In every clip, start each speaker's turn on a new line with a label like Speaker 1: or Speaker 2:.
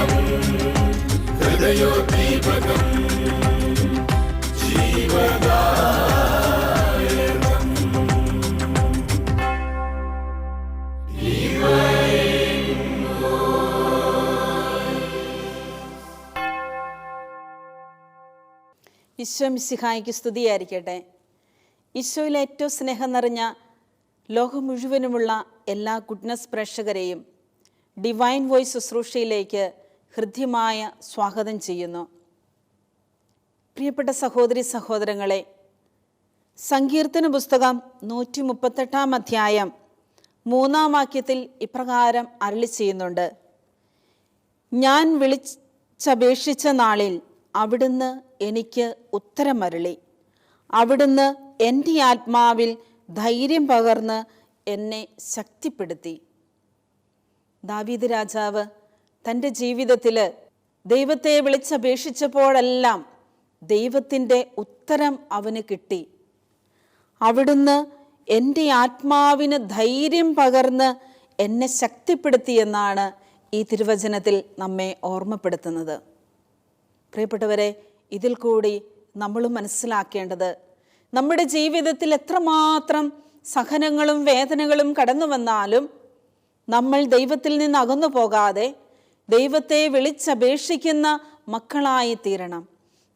Speaker 1: ദീപകം ഹൃദയോദ്ദീപകം.
Speaker 2: ഈശോ മിസ്സിഹായിക്ക് സ്തുതിയായിരിക്കട്ടെ. ഈശോയിൽ ഏറ്റവും സ്നേഹം നിറഞ്ഞ ലോകം മുഴുവനുമുള്ള എല്ലാ ഗുഡ്നസ് പ്രേക്ഷകരെയും ഡിവൈൻ വോയിസ് ശുശ്രൂഷയിലേക്ക് ഹൃദ്യമായ സ്വാഗതം ചെയ്യുന്നു. പ്രിയപ്പെട്ട സഹോദരി സഹോദരങ്ങളെ സങ്കീർത്തന പുസ്തകം നൂറ്റി മുപ്പത്തെട്ടാം അധ്യായം മൂന്നാം വാക്യത്തിൽ ഇപ്രകാരം അരളി ചെയ്യുന്നുണ്ട്. ഞാൻ വിളിച്ചപേക്ഷിച്ച നാളിൽ അവിടുന്ന് എനിക്ക് ഉത്തരമരളി. അവിടുന്ന് എന്റെ ആത്മാവിൽ ധൈര്യം പകർന്ന് എന്നെ ശക്തിപ്പെടുത്തി. ദാവീദ് രാജാവ് തന്റെ ജീവിതത്തിൽ ദൈവത്തെ വിളിച്ചപേക്ഷിച്ചപ്പോഴെല്ലാം ദൈവത്തിന്റെ ഉത്തരം അവന് കിട്ടി. അവിടുന്ന് എന്റെ ആത്മാവിന് ധൈര്യം പകർന്ന് എന്നെ ശക്തിപ്പെടുത്തിയെന്നാണ് ഈ തിരുവചനത്തിൽ നമ്മെ ഓർമ്മപ്പെടുത്തുന്നത്. പ്രിയപ്പെട്ടവരെ ഇതിൽ കൂടി നമ്മൾ മനസ്സിലാക്കേണ്ടത് നമ്മുടെ ജീവിതത്തിൽ എത്രമാത്രം സഹനങ്ങളും വേദനകളും കടന്നു വന്നാലും നമ്മൾ ദൈവത്തിൽ നിന്ന് അകന്നു പോകാതെ ദൈവത്തെ വിളിച്ചപേക്ഷിക്കുന്ന മക്കളായി തീരണം.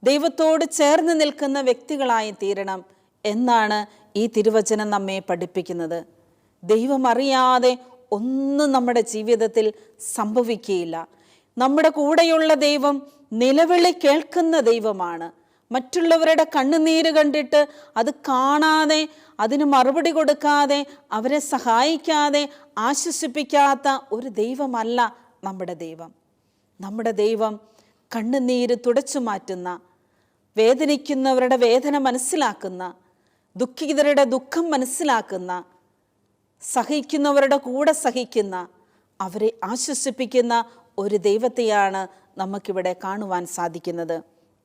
Speaker 2: ദൈവത്തോട് ചേർന്ന് നിൽക്കുന്ന വ്യക്തികളായി തീരണം എന്നാണ് ഈ തിരുവചനം നമ്മെ പഠിപ്പിക്കുന്നത്. ദൈവമറിയാതെ ഒന്നും നമ്മുടെ ജീവിതത്തിൽ സംഭവിക്കുകയില്ല. നമ്മുടെ കൂടെയുള്ള ദൈവം നിലവിളി കേൾക്കുന്ന ദൈവമാണ്. മറ്റുള്ളവരുടെ കണ്ണുനീര് കണ്ടിട്ട് അത് കാണാതെ അതിന് മറുപടി കൊടുക്കാതെ അവരെ സഹായിക്കാതെ ആശ്വസിപ്പിക്കാത്ത ഒരു ദൈവമല്ല നമ്മുടെ ദൈവം. നമ്മുടെ ദൈവം കണ്ണുനീര് തുടച്ചു മാറ്റുന്ന വേദനിക്കുന്നവരുടെ വേദന മനസ്സിലാക്കുന്ന ദുഃഖിതരുടെ ദുഃഖം മനസ്സിലാക്കുന്ന സഹിക്കുന്നവരുടെ കൂടെ സഹിക്കുന്ന അവരെ ആശ്വസിപ്പിക്കുന്ന ഒരു ദൈവത്തെയാണ് നമുക്കിവിടെ കാണുവാൻ സാധിക്കുന്നത്.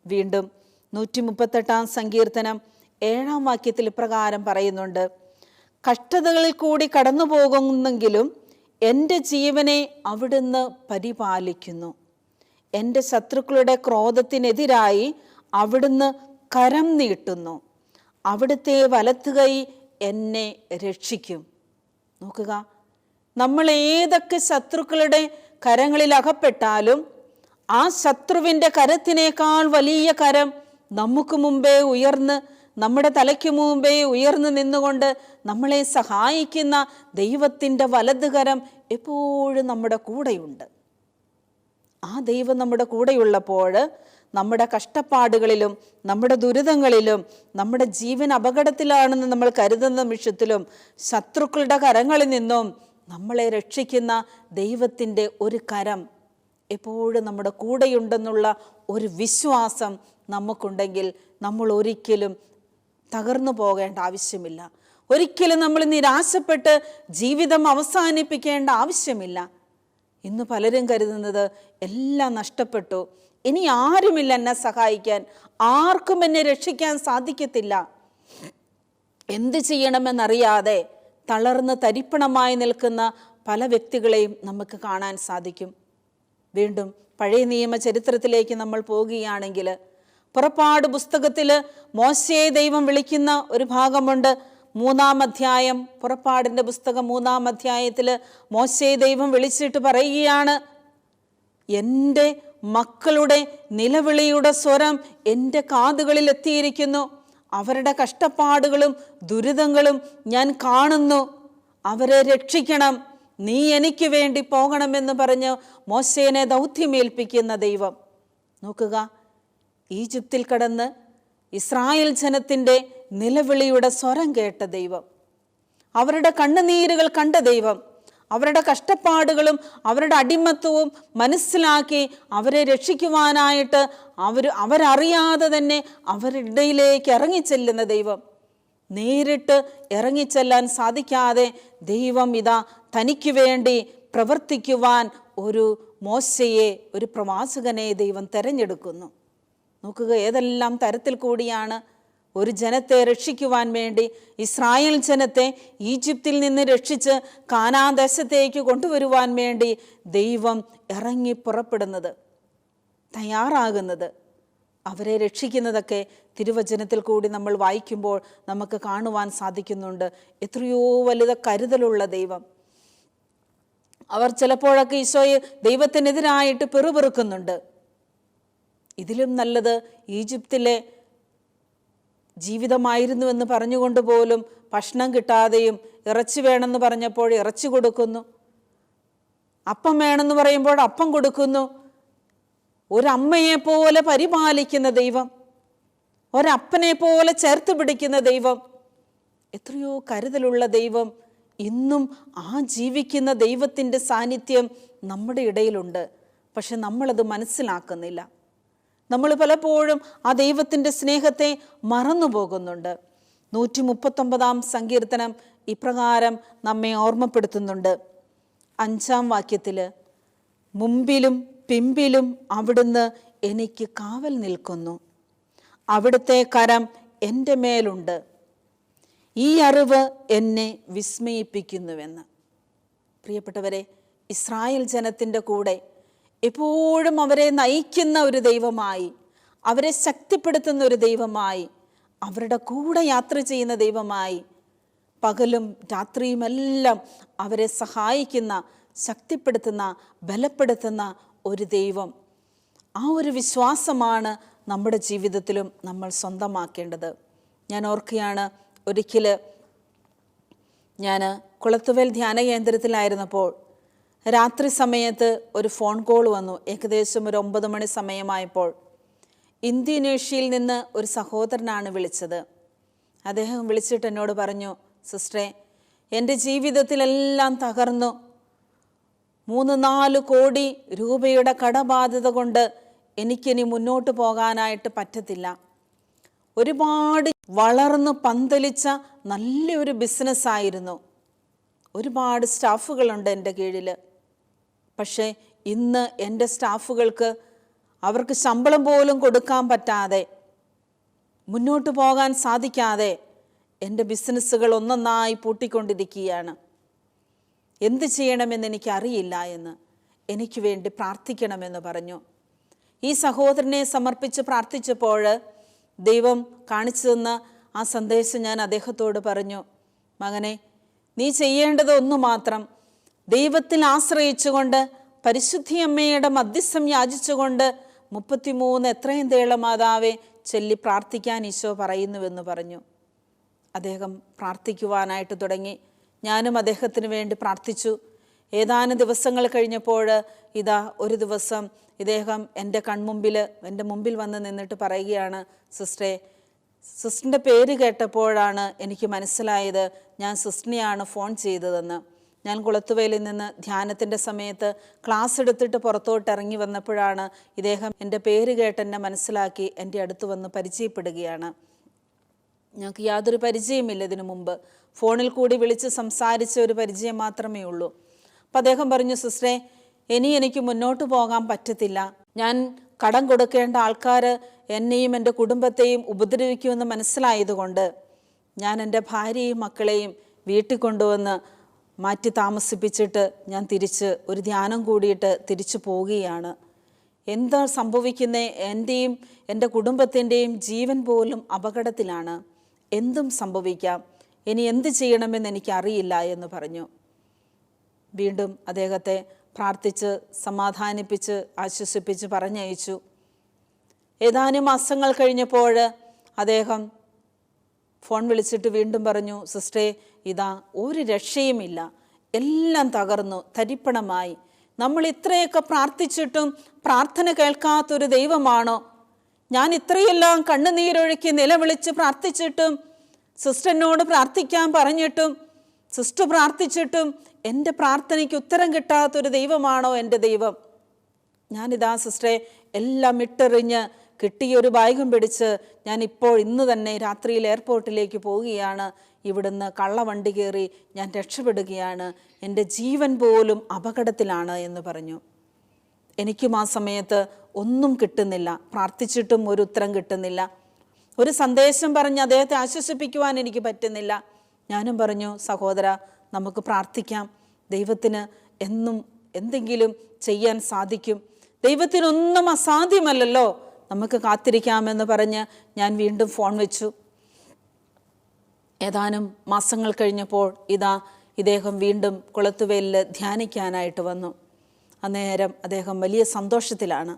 Speaker 2: വീണ്ടും നൂറ്റി മുപ്പത്തെട്ടാം സങ്കീർത്തനം ഏഴാം വാക്യത്തിൽ ഇപ്രകാരം പറയുന്നുണ്ട് കഷ്ടതകളിൽ കൂടി കടന്നു പോകുന്നെങ്കിലും എന്റെ ജീവനെ അവിടുന്ന് പരിപാലിക്കുന്നു. എന്റെ ശത്രുക്കളുടെ ക്രോധത്തിനെതിരായി അവിടുന്ന് കരം നീട്ടുന്നു. അവിടുത്തെ വലത്തുകൈ എന്നെ രക്ഷിക്കും. നോക്കുക. നമ്മൾ ഏതൊക്കെ ശത്രുക്കളുടെ കരങ്ങളിൽ അകപ്പെട്ടാലും ആ ശത്രുവിന്റെ കരത്തിനേക്കാൾ വലിയ കരം നമുക്ക് മുമ്പേ ഉയർന്ന് നമ്മുടെ തലയ്ക്ക് മുമ്പേ ഉയർന്നു നിന്നുകൊണ്ട് നമ്മളെ സഹായിക്കുന്ന ദൈവത്തിന്റെ വലതുകരം എപ്പോഴും നമ്മുടെ കൂടെയുണ്ട്. ആ ദൈവം നമ്മുടെ കൂടെയുള്ളപ്പോൾ നമ്മുടെ കഷ്ടപ്പാടുകളിലും നമ്മുടെ ദുരിതങ്ങളിലും നമ്മുടെ ജീവൻ അപകടത്തിലാണെന്ന് നമ്മൾ കരുതുന്ന നിമിഷത്തിലും ശത്രുക്കളുടെ കരങ്ങളിൽ നിന്നും നമ്മളെ രക്ഷിക്കുന്ന ദൈവത്തിന്റെ ഒരു കരം എപ്പോഴും നമ്മുടെ കൂടെയുണ്ടെന്നുള്ള ഒരു വിശ്വാസം നമുക്കുണ്ടെങ്കിൽ നമ്മൾ ഒരിക്കലും തകർന്നു പോകേണ്ട ആവശ്യമില്ല. ഒരിക്കലും നമ്മൾ നിരാശപ്പെട്ട് ജീവിതം അവസാനിപ്പിക്കേണ്ട ആവശ്യമില്ല. ഇന്ന് പലരും കരുതുന്നത് എല്ലാം നഷ്ടപ്പെട്ടു. ഇനി ആരുമില്ല എന്നെ സഹായിക്കാൻ. ആർക്കും എന്നെ രക്ഷിക്കാൻ സാധിക്കത്തില്ല. എന്ത് ചെയ്യണമെന്നറിയാതെ തളർന്ന് തരിപ്പണമായി നിൽക്കുന്ന പല വ്യക്തികളെയും നമുക്ക് കാണാൻ സാധിക്കും. വീണ്ടും പഴയ നിയമ ചരിത്രത്തിലേക്ക് നമ്മൾ പോകുകയാണെങ്കിൽ പുറപ്പാട് പുസ്തകത്തിൽ മോശയെ ദൈവം വിളിക്കുന്ന ഒരു ഭാഗമുണ്ട്. മൂന്നാം അധ്യായം പുറപ്പാടിന്റെ പുസ്തകം മൂന്നാം അധ്യായത്തിൽ മോശയെ ദൈവം വിളിച്ചിട്ട് പറയുകയാണ് എന്റെ മക്കളുടെ നിലവിളിയുടെ സ്വരം എന്റെ കാതുകളിൽ എത്തിയിരിക്കുന്നു. അവരുടെ കഷ്ടപ്പാടുകളും ദുരിതങ്ങളും ഞാൻ കാണുന്നു. അവരെ രക്ഷിക്കണം. നീ എനിക്ക് വേണ്ടി പോകണമെന്ന് പറഞ്ഞ് മോശേനെ ദൗത്യമേൽപ്പിക്കുന്ന ദൈവം. നോക്കുക ഈജിപ്തിൽ കടന്ന് ഇസ്രായേൽ ജനത്തിന്റെ നിലവിളിയുടെ സ്വരം കേട്ട ദൈവം. അവരുടെ കണ്ണുനീരുകൾ കണ്ട ദൈവം. അവരുടെ കഷ്ടപ്പാടുകളും അവരുടെ അടിമത്വവും മനസ്സിലാക്കി അവരെ രക്ഷിക്കുവാനായിട്ട് അവർ അവരറിയാതെ തന്നെ അവരുടെ ഇടയിലേക്ക് ഇറങ്ങിച്ചെല്ലുന്ന ദൈവം. നേരിട്ട് ഇറങ്ങിച്ചെല്ലാൻ സാധിക്കാതെ ദൈവം ഇതാ തനിക്ക് വേണ്ടി പ്രവർത്തിക്കുവാൻ ഒരു മോശയെ ഒരു പ്രവാചകനെ ദൈവം തിരഞ്ഞെടുക്കുന്നു. നോക്കുക ഏതെല്ലാം തരത്തിൽ കൂടിയാണ് ഒരു ജനത്തെ രക്ഷിക്കുവാൻ വേണ്ടി ഇസ്രായേൽ ജനത്തെ ഈജിപ്തിൽ നിന്ന് രക്ഷിച്ച് കാനാദേശത്തേക്ക് കൊണ്ടുവരുവാൻ വേണ്ടി ദൈവം ഇറങ്ങി പുറപ്പെടുന്നത് തയ്യാറാകുന്നത്. അവരെ രക്ഷിക്കുന്നതൊക്കെ തിരുവചനത്തിൽ കൂടി നമ്മൾ വായിക്കുമ്പോൾ നമുക്ക് കാണുവാൻ സാധിക്കുന്നുണ്ട്. എത്രയോ വലുത കരുതലുള്ള ദൈവം. അവർ ചിലപ്പോഴൊക്കെ ഈശോയെ ദൈവത്തിനെതിരായിട്ട് പെറുപെറുക്കുന്നുണ്ട്. ഇതിലും നല്ലത് ഈജിപ്തിലെ ജീവിതമായിരുന്നുവെന്ന് പറഞ്ഞുകൊണ്ട് പോലും ഭക്ഷണം കിട്ടാതെയും ഇറച്ചി വേണമെന്ന് പറഞ്ഞപ്പോൾ ഇറച്ചി കൊടുക്കുന്നു. അപ്പം വേണമെന്ന് പറയുമ്പോൾ അപ്പം കൊടുക്കുന്നു. ഒരമ്മയെ പോലെ പരിപാലിക്കുന്ന ദൈവം ഒരപ്പനെ പോലെ ചേർത്ത് പിടിക്കുന്ന ദൈവം എത്രയോ കരുതലുള്ള ദൈവം ഇന്നും ആ ജീവിക്കുന്ന ദൈവത്തിന്റെ സാന്നിധ്യം നമ്മുടെ ഇടയിലുണ്ട്. പക്ഷെ നമ്മളത് മനസ്സിലാക്കുന്നില്ല. നമ്മൾ പലപ്പോഴും ആ ദൈവത്തിന്റെ സ്നേഹത്തെ മറന്നു പോകുന്നുണ്ട് നൂറ്റി മുപ്പത്തൊമ്പതാം സങ്കീർത്തനം ഇപ്രകാരം നമ്മെ ഓർമ്മപ്പെടുത്തുന്നുണ്ട്. അഞ്ചാം വാക്യത്തിൽ മുമ്പിലും പിമ്പിലും അവിടുന്ന് എനിക്ക് കാവൽ നിൽക്കുന്നു. അവിടുത്തെ കരം എന്റെ മേലുണ്ട്. ഈ അറിവ് എന്നെ വിസ്മയിപ്പിക്കുന്നുവെന്ന്. പ്രിയപ്പെട്ടവരെ ഇസ്രായേൽ ജനത്തിന്റെ കൂടെ എപ്പോഴും അവരെ നയിക്കുന്ന ഒരു ദൈവമായി അവരെ ശക്തിപ്പെടുത്തുന്ന ഒരു ദൈവമായി അവരുടെ കൂടെ യാത്ര ചെയ്യുന്ന ദൈവമായി പകലും രാത്രിയുമെല്ലാം അവരെ സഹായിക്കുന്ന ശക്തിപ്പെടുത്തുന്ന ബലപ്പെടുത്തുന്ന ഒരു ദൈവം. ആ ഒരു വിശ്വാസമാണ് നമ്മുടെ ജീവിതത്തിലും നമ്മൾ സ്വന്തമാക്കേണ്ടത്. ഞാൻ ഓർക്കുകയാണ് ഒരിക്കൽ ഞാൻ കുളത്തുവേൽ ധ്യാന കേന്ദ്രത്തിലായിരുന്നപ്പോൾ രാത്രി സമയത്ത് ഒരു ഫോൺ കോൾ വന്നു. ഏകദേശം ഒരു ഒമ്പത് മണി സമയമായപ്പോൾ ഇന്തോനേഷ്യയിൽ നിന്ന് ഒരു സഹോദരനാണ് വിളിച്ചത്. അദ്ദേഹം വിളിച്ചിട്ട് എന്നോട് പറഞ്ഞു സിസ്റ്ററെ എന്റെ ജീവിതത്തിലെല്ലാം തകർന്നു. മൂന്ന് നാല് കോടി രൂപയുടെ കടബാധ്യത കൊണ്ട് എനിക്കിനി മുന്നോട്ട് പോകാനായിട്ട് പറ്റത്തില്ല. ഒരുപാട് വളർന്ന് പന്തലിച്ച നല്ലൊരു ബിസിനസ്സായിരുന്നു. ഒരുപാട് സ്റ്റാഫുകളുണ്ട് എന്റെ കീഴിൽ പക്ഷേ ഇന്ന് എന്റെ സ്റ്റാഫുകൾക്ക് അവർക്ക് ശമ്പളം പോലും കൊടുക്കാൻ പറ്റാതെ മുന്നോട്ട് പോകാൻ സാധിക്കാതെ എന്റെ ബിസിനസ്സുകൾ ഒന്നൊന്നായി പൂട്ടിക്കൊണ്ടിരിക്കുകയാണ്. എന്ത് ചെയ്യണമെന്ന് എനിക്കറിയില്ല എന്ന് എനിക്ക് വേണ്ടി പ്രാർത്ഥിക്കണമെന്ന് പറഞ്ഞു. ഈ സഹോദരനെ സമർപ്പിച്ച് പ്രാർത്ഥിച്ചപ്പോൾ ദൈവം കാണിച്ചു തന്ന ആ സന്ദേശം ഞാൻ അദ്ദേഹത്തോട് പറഞ്ഞു. മകനെ നീ ചെയ്യേണ്ടത് ഒന്നു മാത്രം ദൈവത്തിൽ ആശ്രയിച്ചുകൊണ്ട് പരിശുദ്ധിയമ്മയുടെ മധ്യസ്ഥം യാചിച്ചുകൊണ്ട് മുപ്പത്തിമൂന്ന് എത്രയും തേള മാതാവെ ചൊല്ലി പ്രാർത്ഥിക്കാൻ ഈശോ പറയുന്നുവെന്ന് പറഞ്ഞു. അദ്ദേഹം പ്രാർത്ഥിക്കുവാനായിട്ട് തുടങ്ങി. ഞാനും അദ്ദേഹത്തിന് വേണ്ടി പ്രാർത്ഥിച്ചു. ഏതാനും ദിവസങ്ങൾ കഴിഞ്ഞപ്പോൾ ഇതാ ഒരു ദിവസം ഇദ്ദേഹം എന്റെ കൺമുമ്പിൽ എന്റെ മുമ്പിൽ വന്ന് നിന്നിട്ട് പറയുകയാണ് സിസ്റ്ററെ സിസ്റ്ററിന്റെ പേര് കേട്ടപ്പോഴാണ് എനിക്ക് മനസ്സിലായത് ഞാൻ സിസ്റ്ററിനെയാണ് ഫോൺ ചെയ്തതെന്ന്. ഞാൻ കുളത്തുവയലിൽ നിന്ന് ധ്യാനത്തിന്റെ സമയത്ത് ക്ലാസ് എടുത്തിട്ട് പുറത്തോട്ട് ഇറങ്ങി വന്നപ്പോഴാണ് ഇദ്ദേഹം എന്റെ പേര് കേട്ട് എന്നെ മനസ്സിലാക്കി എന്റെ അടുത്ത് വന്ന് പരിചയപ്പെടുകയാണ്. ഞങ്ങൾക്ക് യാതൊരു പരിചയമില്ല ഇതിനു മുമ്പ്. ഫോണിൽ കൂടി വിളിച്ച് സംസാരിച്ച ഒരു പരിചയം മാത്രമേ ഉള്ളൂ. അപ്പം അദ്ദേഹം പറഞ്ഞു സിസ്റ്ററെ ഇനി എനിക്ക് മുന്നോട്ട് പോകാൻ പറ്റത്തില്ല. ഞാൻ കടം കൊടുക്കേണ്ട ആൾക്കാർ എന്നെയും എന്റെ കുടുംബത്തെയും ഉപദ്രവിക്കുമെന്ന് മനസ്സിലായതുകൊണ്ട് ഞാൻ എന്റെ ഭാര്യയും മക്കളെയും വീട്ടിൽ കൊണ്ടുവന്ന് മാറ്റി താമസിപ്പിച്ചിട്ട് ഞാൻ തിരിച്ച് ഒരു ധ്യാനം കൂടിയിട്ട് തിരിച്ചു പോവുകയാണ്. എന്താ സംഭവിക്കുന്നേ? എന്റെയും എന്റെ കുടുംബത്തിന്റെയും ജീവൻ പോലും അപകടത്തിലാണ്. എന്തും സംഭവിക്കാം. ഇനി എന്ത് ചെയ്യണമെന്ന് എനിക്കറിയില്ല എന്ന് പറഞ്ഞു. വീണ്ടും അദ്ദേഹത്തെ പ്രാർത്ഥിച്ച് സമാധാനിപ്പിച്ച് ആശ്വസിപ്പിച്ച് പറഞ്ഞയച്ചു. ഏതാനും മാസങ്ങൾ കഴിഞ്ഞപ്പോൾ അദ്ദേഹം ഫോൺ വിളിച്ചിട്ട് വീണ്ടും പറഞ്ഞു സിസ്റ്ററെ ഇതാ ഒരു രക്ഷയുമില്ല. എല്ലാം തകർന്നു തരിപ്പണമായി. നമ്മൾ ഇത്രയൊക്കെ പ്രാർത്ഥിച്ചിട്ടും പ്രാർത്ഥന കേൾക്കാത്തൊരു ദൈവമാണോ? ഞാൻ ഇത്രയെല്ലാം കണ്ണുനീരൊഴുക്കി നിലവിളിച്ച് പ്രാർത്ഥിച്ചിട്ടും സിസ്റ്ററിനോട് പ്രാർത്ഥിക്കാൻ പറഞ്ഞിട്ടും സിസ്റ്റർ പ്രാർത്ഥിച്ചിട്ടും എന്റെ പ്രാർത്ഥനയ്ക്ക് ഉത്തരം കിട്ടാത്തൊരു ദൈവമാണോ എന്റെ ദൈവം? ഞാനിതാ സിസ്റ്ററെ എല്ലാം ഇട്ടെറിഞ്ഞ് കിട്ടിയൊരു ബാഗും പിടിച്ച് ഞാൻ ഇപ്പോൾ ഇന്ന് തന്നെ രാത്രിയിൽ എയർപോർട്ടിലേക്ക് പോവുകയാണ്. ഇവിടുന്ന് കള്ളവണ്ടി കയറി ഞാൻ രക്ഷപ്പെടുകയാണ്. എന്റെ ജീവൻ പോലും അപകടത്തിലാണ് എന്ന് പറഞ്ഞു. എനിക്കും ആ സമയത്ത് ഒന്നും കിട്ടുന്നില്ല. പ്രാർത്ഥിച്ചിട്ടും ഒരു ഉത്തരം കിട്ടുന്നില്ല. ഒരു സന്ദേശം പറഞ്ഞ് അദ്ദേഹത്തെ ആശ്വസിപ്പിക്കുവാൻ എനിക്ക് പറ്റുന്നില്ല. ഞാനും പറഞ്ഞു സഹോദര നമുക്ക് പ്രാർത്ഥിക്കാം. ദൈവത്തിന് എന്നും എന്തെങ്കിലും ചെയ്യാൻ സാധിക്കും. ദൈവത്തിനൊന്നും അസാധ്യമല്ലല്ലോ. നമുക്ക് കാത്തിരിക്കാമെന്ന് പറഞ്ഞ് ഞാൻ വീണ്ടും ഫോൺ വെച്ചു. ഏതാനും മാസങ്ങൾ കഴിഞ്ഞപ്പോൾ ഇതാ ഇദ്ദേഹം വീണ്ടും കുളത്തുവേലിൽ ധ്യാനിക്കാനായിട്ട് വന്നു. അന്നേരം അദ്ദേഹം വലിയ സന്തോഷത്തിലാണ്.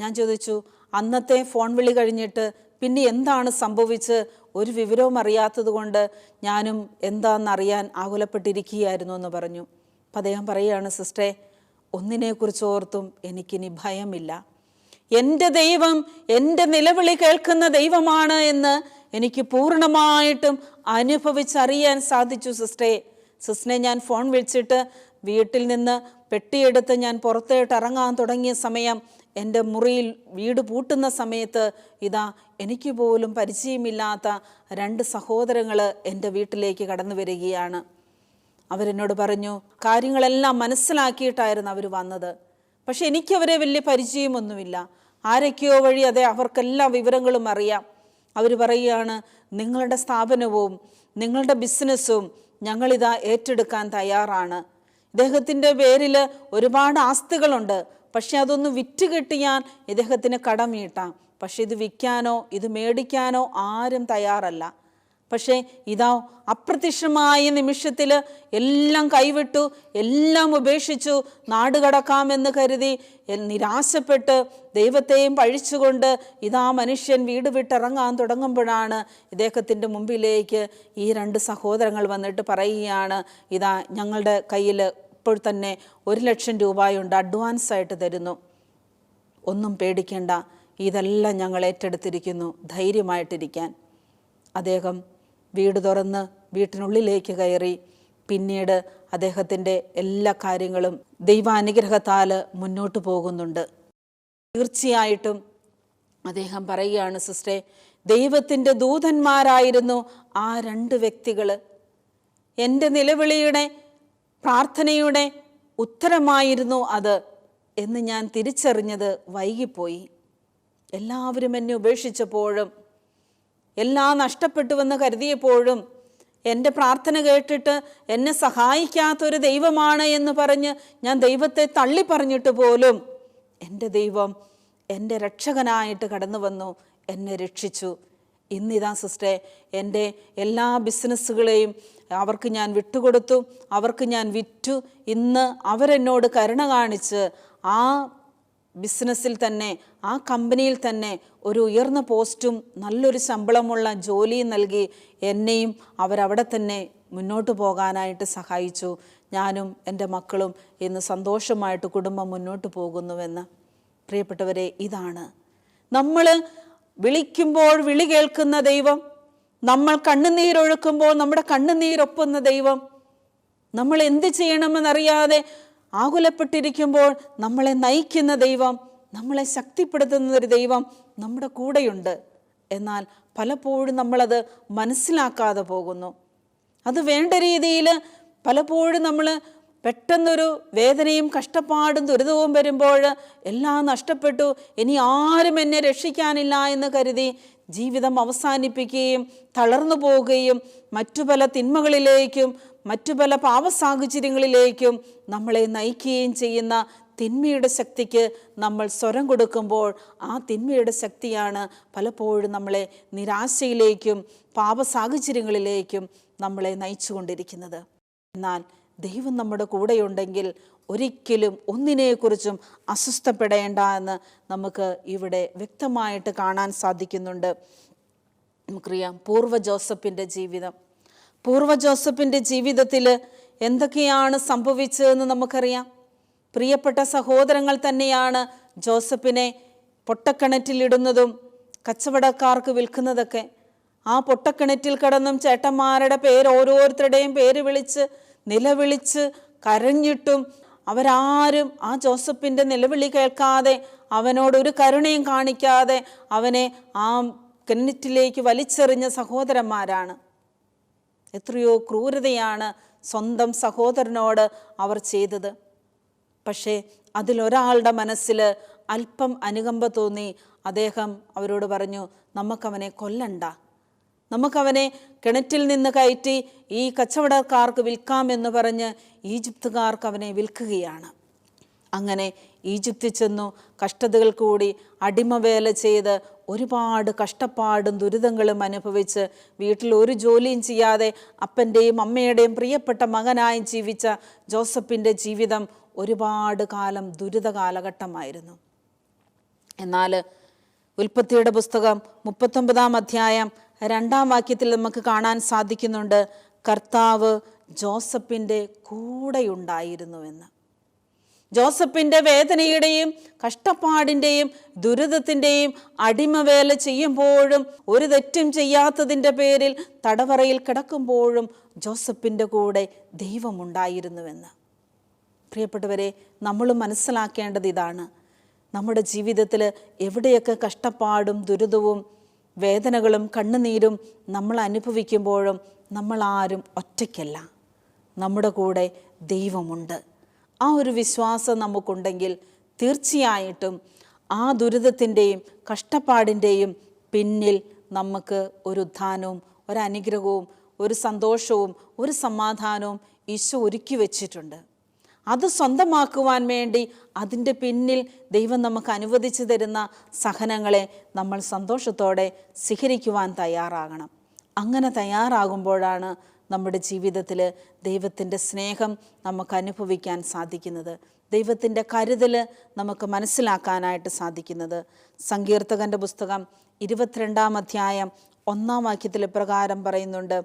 Speaker 2: ഞാൻ ചോദിച്ചു അന്നത്തെ ഫോൺ വിളി കഴിഞ്ഞിട്ട് പിന്നെ എന്താണ് സംഭവിച്ച്? ഒരു വിവരവും അറിയാത്തത് കൊണ്ട് ഞാനും എന്താണെന്നറിയാൻ ആകുലപ്പെട്ടിരിക്കുകയായിരുന്നു എന്ന് പറഞ്ഞു. അപ്പം അദ്ദേഹം പറയുകയാണ് സിസ്റ്ററെ ഒന്നിനെക്കുറിച്ച് ഓർത്തും എനിക്കിനി ഭയമില്ല. എന്റെ ദൈവം എന്റെ നിലവിളി കേൾക്കുന്ന ദൈവമാണ് എന്ന് എനിക്ക് പൂർണമായിട്ടും അനുഭവിച്ചറിയാൻ സാധിച്ചു സിസ്റ്ററെ. സിസ്റ്റിനെ ഞാൻ ഫോൺ വിളിച്ചിട്ട് വീട്ടിൽ നിന്ന് പെട്ടിയെടുത്ത് ഞാൻ പുറത്തോട്ട് ഇറങ്ങാൻ തുടങ്ങിയ സമയം എന്റെ മുറിയിൽ വീട് പൂട്ടുന്ന സമയത്ത് ഇതാ എനിക്ക് പോലും പരിചയമില്ലാത്ത രണ്ട് സഹോദരങ്ങൾ എന്റെ വീട്ടിലേക്ക് കടന്നു വരികയാണ്. അവരെന്നോട് പറഞ്ഞു കാര്യങ്ങളെല്ലാം മനസ്സിലാക്കിയിട്ടായിരുന്നു അവർ വന്നത്. പക്ഷെ എനിക്കവരെ വലിയ പരിചയമൊന്നുമില്ല. ആരൊക്കെയോ വഴി അതെ അവർക്കെല്ലാ വിവരങ്ങളും അറിയാം. അവർ പറയുകയാണ് നിങ്ങളുടെ സ്ഥാപനവും നിങ്ങളുടെ ബിസിനസ്സും ഞങ്ങളിതാ ഏറ്റെടുക്കാൻ തയ്യാറാണ്. ഇദ്ദേഹത്തിന്റെ പേരിൽ ഒരുപാട് ആസ്തികളുണ്ട്. പക്ഷെ അതൊന്ന് വിറ്റ് കിട്ടിയാൽ ഇദ്ദേഹത്തിന് കടം വീട്ടാം പക്ഷെ ഇത് വിൽക്കാനോ ഇത് മേടിക്കാനോ ആരും തയ്യാറല്ല. പക്ഷേ ഇതാ അപ്രത്യക്ഷമായ നിമിഷത്തിൽ എല്ലാം കൈവിട്ടു എല്ലാം ഉപേക്ഷിച്ചു നാട് കടക്കാമെന്ന് കരുതി നിരാശപ്പെട്ട് ദൈവത്തെയും പഴിച്ചുകൊണ്ട് ഇതാ മനുഷ്യൻ വീട് വിട്ടിറങ്ങാൻ തുടങ്ങുമ്പോഴാണ് ഇദ്ദേഹത്തിന്റെ മുമ്പിലേക്ക് ഈ രണ്ട് സഹോദരങ്ങൾ വന്നിട്ട് പറയുകയാണ് ഇതാ ഞങ്ങളുടെ കയ്യിൽ ഇപ്പോൾ തന്നെ ഒരു ലക്ഷം രൂപയുണ്ട് അഡ്വാൻസ് ആയിട്ട് തരുന്നു. ഒന്നും പേടിക്കേണ്ട ഇതെല്ലാം ഞങ്ങൾ ഏറ്റെടുത്തിരിക്കുന്നു ധൈര്യമായിട്ടിരിക്കാൻ. അദ്ദേഹം വീട് തുറന്ന് വീട്ടിനുള്ളിലേക്ക് കയറി. പിന്നീട് അദ്ദേഹത്തിന്റെ എല്ലാ കാര്യങ്ങളും ദൈവാനുഗ്രഹത്താൽ മുന്നോട്ട് പോകുന്നുണ്ട്. തീർച്ചയായിട്ടും അദ്ദേഹം പറയുകയാണ് സിസ്റ്ററെ ദൈവത്തിന്റെ ദൂതന്മാരായിരുന്നു ആ രണ്ട് വ്യക്തികൾ എന്റെ നിലവിളിയുടെ പ്രാർത്ഥനയുടെ ഉത്തരമായിരുന്നു അത് എന്ന് ഞാൻ തിരിച്ചറിഞ്ഞത് വൈകിപ്പോയി. എല്ലാവരും എന്നെ ഉപേക്ഷിച്ചപ്പോഴും എല്ലാം നഷ്ടപ്പെട്ടുവെന്ന് കരുതിയപ്പോഴും എന്റെ പ്രാർത്ഥന കേട്ടിട്ട് എന്നെ സഹായിക്കാത്തൊരു ദൈവമാണ് എന്ന് പറഞ്ഞ് ഞാൻ ദൈവത്തെ തള്ളി പറഞ്ഞിട്ട് പോലും എന്റെ ദൈവം എന്റെ രക്ഷകനായിട്ട് കടന്നു വന്നു എന്നെ രക്ഷിച്ചു. ഇന്നിതാ സിസ്റ്ററെ എന്റെ എല്ലാ ബിസിനസ്സുകളെയും അവർക്ക് ഞാൻ വിട്ടുകൊടുത്തു അവർക്ക് ഞാൻ വിറ്റു. ഇന്ന് അവരെന്നോട് കരുണ കാണിച്ച് ആ ബിസിനസ്സിൽ തന്നെ ആ കമ്പനിയിൽ തന്നെ ഒരു ഉയർന്ന പോസ്റ്റും നല്ലൊരു ശമ്പളമുള്ള ജോലിയും നൽകി എന്നെയും അവരവിടെ തന്നെ മുന്നോട്ട് പോകാനായിട്ട് സഹായിച്ചു. ഞാനും എന്റെ മക്കളും ഇന്ന് സന്തോഷമായിട്ട് കുടുംബം മുന്നോട്ട് പോകുന്നുവെന്ന്. പ്രിയപ്പെട്ടവരെ ഇതാണ്. നമ്മൾ വിളിക്കുമ്പോൾ വിളി കേൾക്കുന്ന ദൈവം നമ്മൾ കണ്ണുനീരൊഴുക്കുമ്പോൾ നമ്മുടെ കണ്ണുനീരൊപ്പുന്ന ദൈവം. നമ്മൾ എന്ത് ചെയ്യണമെന്നറിയാതെ ആകുലപ്പെട്ടിരിക്കുമ്പോൾ നമ്മളെ നയിക്കുന്ന ദൈവം നമ്മളെ ശക്തിപ്പെടുത്തുന്ന ഒരു ദൈവം നമ്മുടെ കൂടെയുണ്ട്. എന്നാൽ പലപ്പോഴും നമ്മളത് മനസ്സിലാക്കാതെ പോകുന്നു. അത് വേണ്ട രീതിയിൽ പലപ്പോഴും നമ്മൾ പെട്ടെന്നൊരു വേദനയും കഷ്ടപ്പാടും ദുരിതവും വരുമ്പോൾ എല്ലാം നഷ്ടപ്പെട്ടു ഇനി ആരും എന്നെ രക്ഷിക്കാനില്ല എന്ന് കരുതി ജീവിതം അവസാനിപ്പിക്കുകയും തളർന്നു പോവുകയും മറ്റു പല തിന്മകളിലേക്കും മറ്റു പല പാവസാഹചര്യങ്ങളിലേക്കും നമ്മളെ നയിക്കുകയും ചെയ്യുന്ന തിന്മയുടെ ശക്തിക്ക് നമ്മൾ സ്വരം കൊടുക്കുമ്പോൾ ആ തിന്മയുടെ ശക്തിയാണ് പലപ്പോഴും നമ്മളെ നിരാശയിലേക്കും പാപസാഹചര്യങ്ങളിലേക്കും നമ്മളെ നയിച്ചുകൊണ്ടിരിക്കുന്നത്. എന്നാൽ ദൈവം നമ്മുടെ കൂടെയുണ്ടെങ്കിൽ ഒരിക്കലും ഒന്നിനെക്കുറിച്ചും അസ്വസ്ഥപ്പെടേണ്ട എന്ന് നമുക്ക് ഇവിടെ വ്യക്തമായിട്ട് കാണാൻ സാധിക്കുന്നുണ്ട്. നമുക്കറിയാം പൂർവ ജോസഫിന്റെ ജീവിതം. പൂർവ ജോസഫിന്റെ ജീവിതത്തിൽ എന്തൊക്കെയാണ് സംഭവിച്ചതെന്ന് നമുക്കറിയാം. പ്രിയപ്പെട്ട സഹോദരങ്ങൾ തന്നെയാണ് ജോസഫിനെ പൊട്ടക്കിണറ്റിലിടുന്നതും കച്ചവടക്കാർക്ക് വിൽക്കുന്നതൊക്കെ. ആ പൊട്ടക്കിണറ്റിൽ കിടന്നും ചേട്ടന്മാരുടെ പേര് ഓരോരുത്തരുടെയും പേര് വിളിച്ച് നിലവിളിച്ച് കരഞ്ഞിട്ടും അവരാരും ആ ജോസഫിന്റെ നിലവിളി കേൾക്കാതെ അവനോട് ഒരു കരുണയും കാണിക്കാതെ അവനെ ആ കിണറ്റിലേക്ക് വലിച്ചെറിഞ്ഞ സഹോദരന്മാരാണ്. എത്രയോ ക്രൂരതയാണ് സ്വന്തം സഹോദരനോട് അവർ ചെയ്തത്. പക്ഷേ അതിലൊരാളുടെ മനസ്സിൽ അല്പം അനുകമ്പ തോന്നി. അദ്ദേഹം അവരോട് പറഞ്ഞു നമുക്കവനെ കൊല്ലണ്ട. നമുക്കവനെ കിണറ്റിൽ നിന്ന് കയറ്റി ഈ കച്ചവടക്കാർക്ക് വിൽക്കാമെന്ന് പറഞ്ഞ് ഈജിപ്തുകാർക്ക് അവനെ വിൽക്കുകയാണ്. അങ്ങനെ ഈജിപ്തിൽ ചെന്നു കഷ്ടതകൾ കൂടി അടിമവേല ചെയ്ത് ഒരുപാട് കഷ്ടപ്പാടും ദുരിതങ്ങളും അനുഭവിച്ച് വീട്ടിൽ ഒരു ജോലിയും ചെയ്യാതെ അപ്പന്റെയും അമ്മയുടെയും പ്രിയപ്പെട്ട മകനായി ജീവിച്ച ജോസഫിന്റെ ജീവിതം ഒരുപാട് കാലം ദുരിത കാലഘട്ടമായിരുന്നു. എന്നാൽ ഉൽപ്പത്തിയുടെ പുസ്തകം മുപ്പത്തൊമ്പതാം അധ്യായം രണ്ടാം വാക്യത്തിൽ നമുക്ക് കാണാൻ സാധിക്കുന്നുണ്ട് കർത്താവ് ജോസഫിന്റെ കൂടെയുണ്ടായിരുന്നുവെന്ന്. ജോസഫിന്റെ വേദനയുടെയും കഷ്ടപ്പാടിന്റെയും ദുരിതത്തിന്റെയും അടിമവേല ചെയ്യുമ്പോഴും ഒരു തെറ്റും ചെയ്യാത്തതിന്റെ പേരിൽ തടവറയിൽ കിടക്കുമ്പോഴും ജോസഫിന്റെ കൂടെ ദൈവമുണ്ടായിരുന്നുവെന്ന്. പ്രിയപ്പെട്ടവരെ നമ്മൾ മനസ്സിലാക്കേണ്ടത് ഇതാണ്. നമ്മുടെ ജീവിതത്തിൽ എവിടെയൊക്കെ കഷ്ടപ്പാടും ദുരിതവും വേദനകളും കണ്ണുനീരും നമ്മൾ അനുഭവിക്കുമ്പോഴും നമ്മൾ ആരും ഒറ്റയ്ക്കല്ല. നമ്മുടെ കൂടെ ദൈവമുണ്ട്. ആ ഒരു വിശ്വാസം നമുക്കുണ്ടെങ്കിൽ തീർച്ചയായിട്ടും ആ ദുരിതത്തിന്റെയും കഷ്ടപ്പാടിന്റെയും പിന്നിൽ നമുക്ക് ഒരു ഉദ്ധാനവും ഒരു അനുഗ്രഹവും ഒരു സന്തോഷവും ഒരു സമാധാനവും ഈശോ ഒരുക്കി വച്ചിട്ടുണ്ട്. അത് സ്വന്തമാക്കുവാൻ വേണ്ടി അതിന്റെ പിന്നിൽ ദൈവം നമുക്ക് അനുവദിച്ചു തരുന്ന സഹനങ്ങളെ നമ്മൾ സന്തോഷത്തോടെ സ്വീകരിക്കുവാൻ തയ്യാറാകണം. അങ്ങനെ തയ്യാറാകുമ്പോഴാണ് നമ്മുടെ ജീവിതത്തിൽ ദൈവത്തിന്റെ സ്നേഹം നമുക്ക് അനുഭവിക്കാൻ സാധിക്കുന്നത്. ദൈവത്തിന്റെ കരുതൽ നമുക്ക് മനസ്സിലാക്കാനായിട്ട് സാധിക്കുന്നത്. സങ്കീർത്തകന്റെ പുസ്തകം ഇരുപത്തിരണ്ടാം അധ്യായം ഒന്നാം വാക്യത്തിൽ പ്രകാരം പറയുന്നുണ്ട്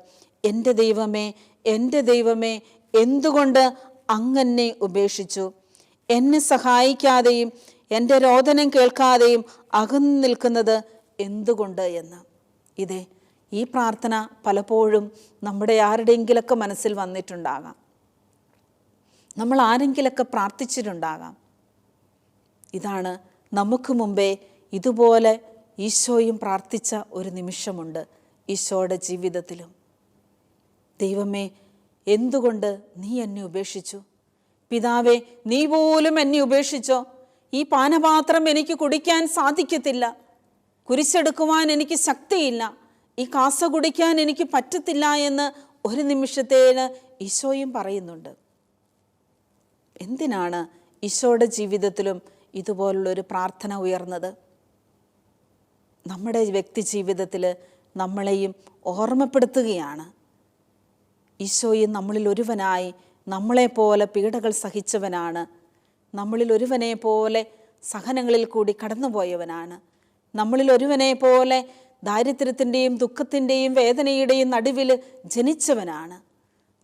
Speaker 2: എന്റെ ദൈവമേ എന്റെ ദൈവമേ എന്തുകൊണ്ട് അങ്ങനെ ഉപേക്ഷിച്ചു. എന്നെ സഹായിക്കാതെയും എന്റെ രോദനം കേൾക്കാതെയും അകന്നു നിൽക്കുന്നത് എന്തുകൊണ്ട് എന്ന്. ഇതേ ഈ പ്രാർത്ഥന പലപ്പോഴും നമ്മുടെ ആരുടെയെങ്കിലൊക്കെ മനസ്സിൽ വന്നിട്ടുണ്ടാകാം. നമ്മൾ ആരെങ്കിലൊക്കെ പ്രാർത്ഥിച്ചിട്ടുണ്ടാകാം. ഇതാണ് നമുക്ക് മുമ്പേ ഇതുപോലെ ഈശോയും പ്രാർത്ഥിച്ച ഒരു നിമിഷമുണ്ട് ഈശോയുടെ ജീവിതത്തിലും. ദൈവമേ എന്തുകൊണ്ട് നീ എന്നെ ഉപേക്ഷിച്ചു? പിതാവേ നീ പോലും എന്നെ ഉപേക്ഷിച്ചോ? ഈ പാനപാത്രം എനിക്ക് കുടിക്കാൻ സാധിക്കത്തില്ല. കുരിശെടുക്കുവാൻ എനിക്ക് ശക്തിയില്ല. ഈ കാസ കുടിക്കാൻ എനിക്ക് പറ്റത്തില്ല എന്ന് ഒരു നിമിഷത്തേന് ഈശോയും പറയുന്നുണ്ട്. എന്തിനാണ് ഈശോയുടെ ജീവിതത്തിലും ഇതുപോലുള്ളൊരു പ്രാർത്ഥന ഉയർന്നത്? നമ്മുടെ വ്യക്തി ജീവിതത്തിൽ നമ്മളെയും ഓർമ്മപ്പെടുത്തുകയാണ്. ഈശോയും നമ്മളിൽ ഒരുവനായി നമ്മളെപ്പോലെ പീഡകൾ സഹിച്ചവനാണ്. നമ്മളിൽ ഒരുവനെ പോലെ സഹനങ്ങളിൽ കൂടി കടന്നുപോയവനാണ്. നമ്മളിൽ ഒരുവനെ പോലെ ദാരിദ്ര്യത്തിന്റെയും ദുഃഖത്തിന്റെയും വേദനയുടെയും നടുവിൽ ജനിച്ചവനാണ്.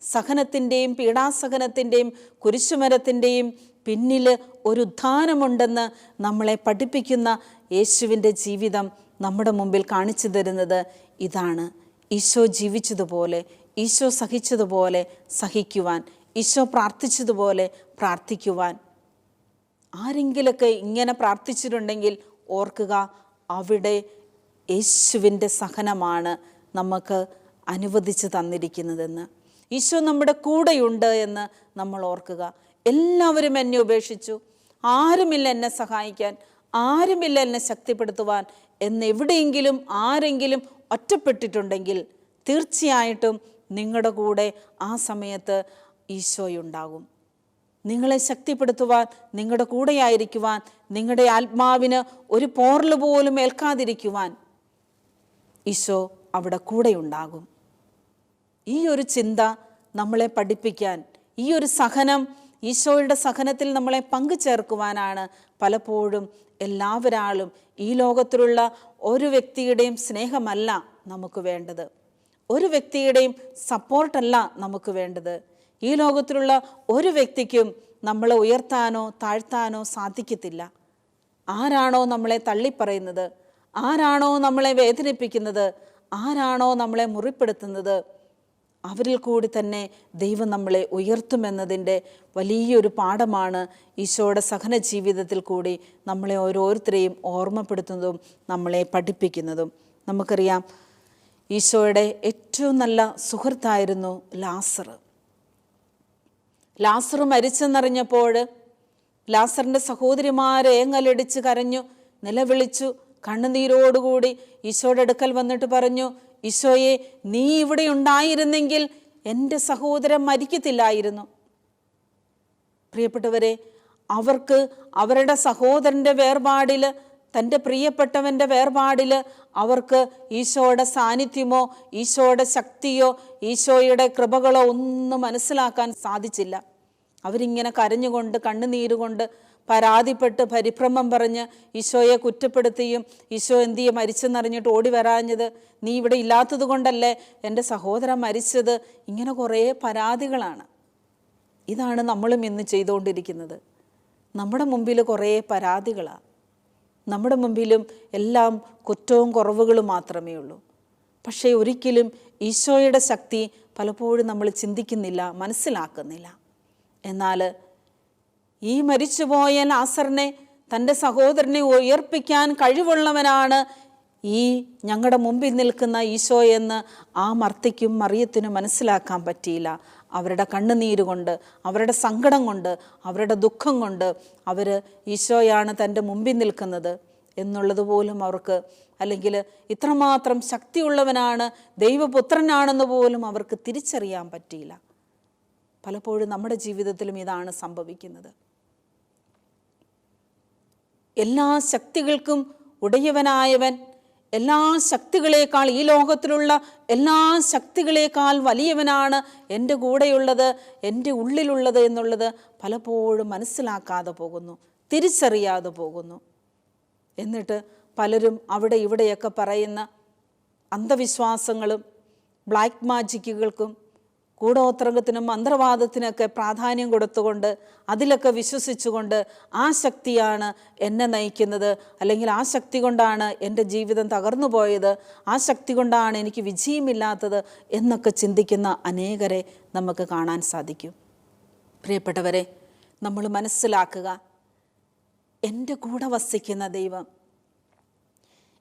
Speaker 2: സഹനത്തിന്റെയും പീഡാസഹനത്തിന്റെയും കുരിശുമരത്തിന്റെയും പിന്നിൽ ഒരു ഉദ്ധാനമുണ്ടെന്ന് നമ്മളെ പഠിപ്പിക്കുന്ന യേശുവിന്റെ ജീവിതം നമ്മുടെ മുമ്പിൽ കാണിച്ചു തരുന്നത് ഇതാണ്. ഈശോ ജീവിച്ചതുപോലെ ഈശോ സഹിച്ചതുപോലെ സഹിക്കുവാൻ ഈശോ പ്രാർത്ഥിച്ചതുപോലെ പ്രാർത്ഥിക്കുവാൻ. ആരെങ്കിലൊക്കെ ഇങ്ങനെ പ്രാർത്ഥിച്ചിട്ടുണ്ടെങ്കിൽ ഓർക്കുക അവിടെ യേശുവിന്റെ സഹനമാണ് നമുക്ക് അനുവദിച്ച് തന്നിരിക്കുന്നതെന്ന്. ഈശോ നമ്മുടെ കൂടെയുണ്ട് എന്ന് നമ്മൾ ഓർക്കുക. എല്ലാവരും എന്നെ ഉപേക്ഷിച്ചു. ആരുമില്ല എന്നെ സഹായിക്കാൻ ആരുമില്ല എന്നെ ശക്തിപ്പെടുത്തുവാൻ എന്നെവിടെയെങ്കിലും ആരെങ്കിലും ഒറ്റപ്പെട്ടിട്ടുണ്ടെങ്കിൽ തീർച്ചയായിട്ടും നിങ്ങളുടെ കൂടെ ആ സമയത്ത് ഈശോയുണ്ടാകും. നിങ്ങളെ ശക്തിപ്പെടുത്തുവാൻ നിങ്ങളുടെ കൂടെയായിരിക്കുവാൻ നിങ്ങളുടെ ആത്മാവിന് ഒരു പോറൽ പോലും ഏൽക്കാതിരിക്കുവാൻ ഈശോ അവിടെ കൂടെയുണ്ടാകും. ഈ ഒരു ചിന്ത നമ്മളെ പഠിപ്പിക്കാൻ ഈ ഒരു സഹനം ഈശോയുടെ സഹനത്തിൽ നമ്മളെ പങ്കുചേർക്കുവാനാണ് പലപ്പോഴും എല്ലാവരാളും ഈ ലോകത്തിലുള്ള ഒരു വ്യക്തിയുടെയും സ്നേഹമല്ല നമുക്ക് വേണ്ടത്. ഒരു വ്യക്തിയുടെയും സപ്പോർട്ടല്ല നമുക്ക് വേണ്ടത്. ഈ ലോകത്തിലുള്ള ഒരു വ്യക്തിക്കും നമ്മളെ ഉയർത്താനോ താഴ്ത്താനോ സാധിക്കത്തില്ല. ആരാണോ നമ്മളെ തള്ളിപ്പറയുന്നത്? ആരാണോ നമ്മളെ വേദനിപ്പിക്കുന്നത്? ആരാണോ നമ്മളെ മുറിപ്പെടുത്തുന്നത്? അവരിൽ കൂടി തന്നെ ദൈവം നമ്മളെ ഉയർത്തുമെന്നതിന്റെ വലിയൊരു പാഠമാണ് ഈശോയുടെ സഹന ജീവിതത്തിൽ കൂടി നമ്മളെ ഓരോരുത്തരെയും ഓർമ്മപ്പെടുത്തുന്നതും നമ്മളെ പഠിപ്പിക്കുന്നതും. നമുക്കറിയാം ഈശോയുടെ ഏറ്റവും നല്ല സുഹൃത്തായിരുന്നു ലാസർ ലാസർ മരിച്ചെന്നറിഞ്ഞപ്പോൾ ലാസറിന്റെ സഹോദരിമാരെ ഏങ്ങലടിച്ച് കരഞ്ഞു നിലവിളിച്ചു കണ്ണുനീരോടുകൂടി ഈശോയുടെ അടുക്കൽ വന്നിട്ട് പറഞ്ഞു ഈശോയെ നീ ഇവിടെ ഉണ്ടായിരുന്നെങ്കിൽ എന്റെ സഹോദരൻ മരിക്കത്തില്ലായിരുന്നു. പ്രിയപ്പെട്ടവരെ അവർക്ക് അവരുടെ സഹോദരന്റെ വേർപാടിൽ തന്റെ പ്രിയപ്പെട്ടവന്റെ വേർപാടിൽ അവർക്ക് ഈശോയുടെ സാന്നിധ്യമോ ഈശോയുടെ ശക്തിയോ ഈശോയുടെ കൃപകളോ ഒന്നും മനസ്സിലാക്കാൻ സാധിച്ചില്ല. അവരിങ്ങനെ കരഞ്ഞുകൊണ്ട് കണ്ണുനീരുകൊണ്ട് പരാതിപ്പെട്ട് പരിഭ്രമം പറഞ്ഞ് ഈശോയെ കുറ്റപ്പെടുത്തിയും ഈശോ എന്തിയെ മരിച്ചെന്നറിഞ്ഞിട്ട് ഓടി വരാഞ്ഞത് നീ ഇവിടെ ഇല്ലാത്തത് കൊണ്ടല്ലേ? എന്റെ സഹോദരൻ മരിച്ചത്. ഇങ്ങനെ കുറേ പരാതികളാണ്. ഇതാണ് നമ്മളും ഇന്ന് ചെയ്തുകൊണ്ടിരിക്കുന്നത്. നമ്മുടെ മുമ്പിൽ കുറേ പരാതികളാണ് നമ്മുടെ മുമ്പിലും എല്ലാം കുറ്റവും കുറവുകളും മാത്രമേ ഉള്ളൂ. പക്ഷേ ഒരിക്കലും ഈശോയുടെ ശക്തി പലപ്പോഴും നമ്മൾ ചിന്തിക്കുന്നില്ല മനസ്സിലാക്കുന്നില്ല. എന്നാൽ ഈ മരിച്ചുപോയ ആസറിനെ തന്റെ സഹോദരനെ ഉയർപ്പിക്കാൻ കഴിവുള്ളവനാണ് ഈ ഞങ്ങളുടെ മുമ്പിൽ നിൽക്കുന്ന ഈശോ എന്ന് ആ മർത്തിക്കും മറിയത്തിനും മനസ്സിലാക്കാൻ പറ്റിയില്ല. അവരുടെ കണ്ണുനീര് കൊണ്ട് അവരുടെ സങ്കടം കൊണ്ട് അവരുടെ ദുഃഖം കൊണ്ട് അവർ ഈശോയാണ് തന്റെ മുമ്പിൽ നിൽക്കുന്നത് എന്നുള്ളത് പോലും അവർക്ക് അല്ലെങ്കിൽ ഇത്രമാത്രം ശക്തിയുള്ളവനാണ് ദൈവപുത്രനാണെന്ന് പോലും അവർക്ക് തിരിച്ചറിയാൻ പറ്റിയില്ല. പലപ്പോഴും നമ്മുടെ ജീവിതത്തിലും ഇതാണ് സംഭവിക്കുന്നത്. എല്ലാ ശക്തികൾക്കും ഉടയവനായവൻ എല്ലാ ശക്തികളേക്കാൾ ഈ ലോകത്തിലുള്ള എല്ലാ ശക്തികളേക്കാൾ വലിയവനാണ് എന്റെ കൂടെയുള്ളത് എന്റെ ഉള്ളിലുള്ളത് എന്നുള്ളത് പലപ്പോഴും മനസ്സിലാക്കാതെ പോകുന്നു തിരിച്ചറിയാതെ പോകുന്നു. എന്നിട്ട് പലരും അവിടെ ഇവിടെയൊക്കെ പറയുന്ന അന്ധവിശ്വാസങ്ങളും ബ്ലാക്ക് മാജിക്കുകൾക്കും കൂടോത്രകത്തിനും മന്ത്രവാദത്തിനൊക്കെ പ്രാധാന്യം കൊടുത്തുകൊണ്ട് അതിലൊക്കെ വിശ്വസിച്ചുകൊണ്ട് ആ ശക്തിയാണ് എന്നെ നയിക്കുന്നത്. അല്ലെങ്കിൽ ആ ശക്തി കൊണ്ടാണ് എന്റെ ജീവിതം തകർന്നു പോയത്. ആ ശക്തി കൊണ്ടാണ് എനിക്ക് വിജയമില്ലാത്തത് എന്നൊക്കെ ചിന്തിക്കുന്ന അനേകരെ നമുക്ക് കാണാൻ സാധിക്കും. പ്രിയപ്പെട്ടവരെ നമ്മൾ മനസ്സിലാക്കുക എന്റെ കൂടെ വസിക്കുന്ന ദൈവം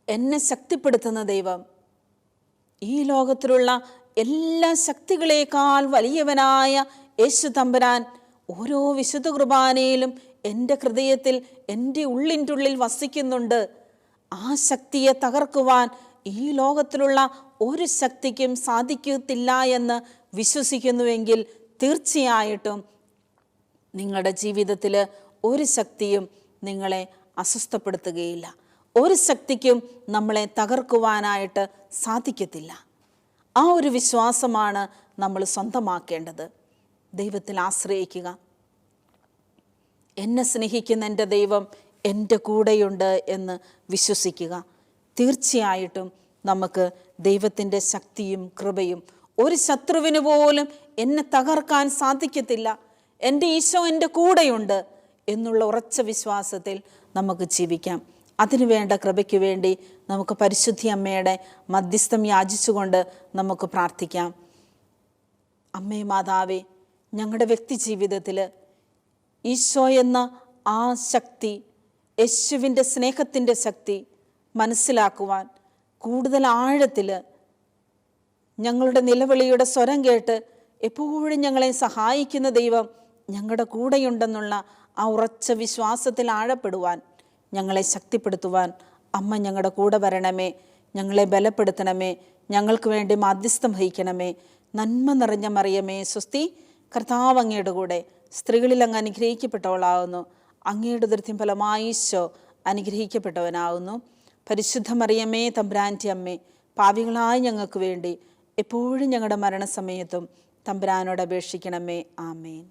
Speaker 2: എന്നെ ശക്തിപ്പെടുത്തുന്ന ദൈവം ഈ ലോകത്തിലുള്ള എല്ലാ ശക്തികളേക്കാൾ വലിയവനായ യേശു തമ്പുരാൻ ഓരോ വിശുദ്ധ കുർബാനയിലും എന്റെ ഹൃദയത്തിൽ എന്റെ ഉള്ളിന്റെ ഉള്ളിൽ വസിക്കുന്നുണ്ട്. ആ ശക്തിയെ തകർക്കുവാൻ ഈ ലോകത്തിലുള്ള ഒരു ശക്തിക്കും സാധിക്കത്തില്ല എന്ന് വിശ്വസിക്കുന്നുവെങ്കിൽ തീർച്ചയായിട്ടും നിങ്ങളുടെ ജീവിതത്തിൽ ഒരു ശക്തിയും നിങ്ങളെ അസ്വസ്ഥപ്പെടുത്തുകയില്ല. ഒരു ശക്തിക്കും നമ്മളെ തകർക്കുവാനായിട്ട് സാധിക്കത്തില്ല. ആ ഒരു വിശ്വാസമാണ് നമ്മൾ സ്വന്തമാക്കേണ്ടത്. ദൈവത്തിൽ ആശ്രയിക്കുക. എന്നെ സ്നേഹിക്കുന്ന എന്റെ ദൈവം എന്റെ കൂടെയുണ്ട് എന്ന് വിശ്വസിക്കുക. തീർച്ചയായിട്ടും നമുക്ക് ദൈവത്തിന്റെ ശക്തിയും കൃപയും ഒരു ശത്രുവിന് പോലും എന്നെ തകർക്കാൻ സാധിക്കത്തില്ല. എന്റെ ഈശോ എന്റെ കൂടെയുണ്ട് എന്നുള്ള ഉറച്ച വിശ്വാസത്തിൽ നമുക്ക് ജീവിക്കാം. അതിനു വേണ്ട കൃപയ്ക്ക് വേണ്ടി നമുക്ക് പരിശുദ്ധി അമ്മയുടെ മധ്യസ്ഥം യാചിച്ചുകൊണ്ട് നമുക്ക് പ്രാർത്ഥിക്കാം. അമ്മേ മാതാവേ ഞങ്ങളുടെ വ്യക്തി ജീവിതത്തിൽ ഈശോ എന്ന ആ ശക്തി യേശുവിന്റെ സ്നേഹത്തിന്റെ ശക്തി മനസ്സിലാക്കുവാൻ കൂടുതൽ ആഴത്തിൽ ഞങ്ങളുടെ നിലവിളിയുടെ സ്വരം കേട്ട് എപ്പോഴും ഞങ്ങളെ സഹായിക്കുന്ന ദൈവം ഞങ്ങളുടെ കൂടെയുണ്ടെന്നുള്ള ആ ഉറച്ച വിശ്വാസത്തിൽ ആഴപ്പെടുവാൻ ഞങ്ങളെ ശക്തിപ്പെടുത്തുവാൻ അമ്മ ഞങ്ങളുടെ കൂടെ വരണമേ ഞങ്ങളെ ബലപ്പെടുത്തണമേ ഞങ്ങൾക്ക് വേണ്ടി മാധ്യസ്ഥം വഹിക്കണമേ. നന്മ നിറഞ്ഞ മറിയമേ സ്വസ്തി കർത്താവ് അങ്ങയുടെ കൂടെ സ്ത്രീകളിൽ അങ്ങ് അനുഗ്രഹിക്കപ്പെട്ടവളാകുന്നു അങ്ങയുടെ ദൃത്യം ഫലമായി ഈശോ അനുഗ്രഹിക്കപ്പെട്ടവനാകുന്നു പരിശുദ്ധ മറിയമ്മേ തമ്പ്രാന്റെ അമ്മേ പാവികളായ ഞങ്ങൾക്ക് വേണ്ടി എപ്പോഴും ഞങ്ങളുടെ മരണസമയത്തും തമ്പുരാനോട് അപേക്ഷിക്കണമേ. ആമേൻ.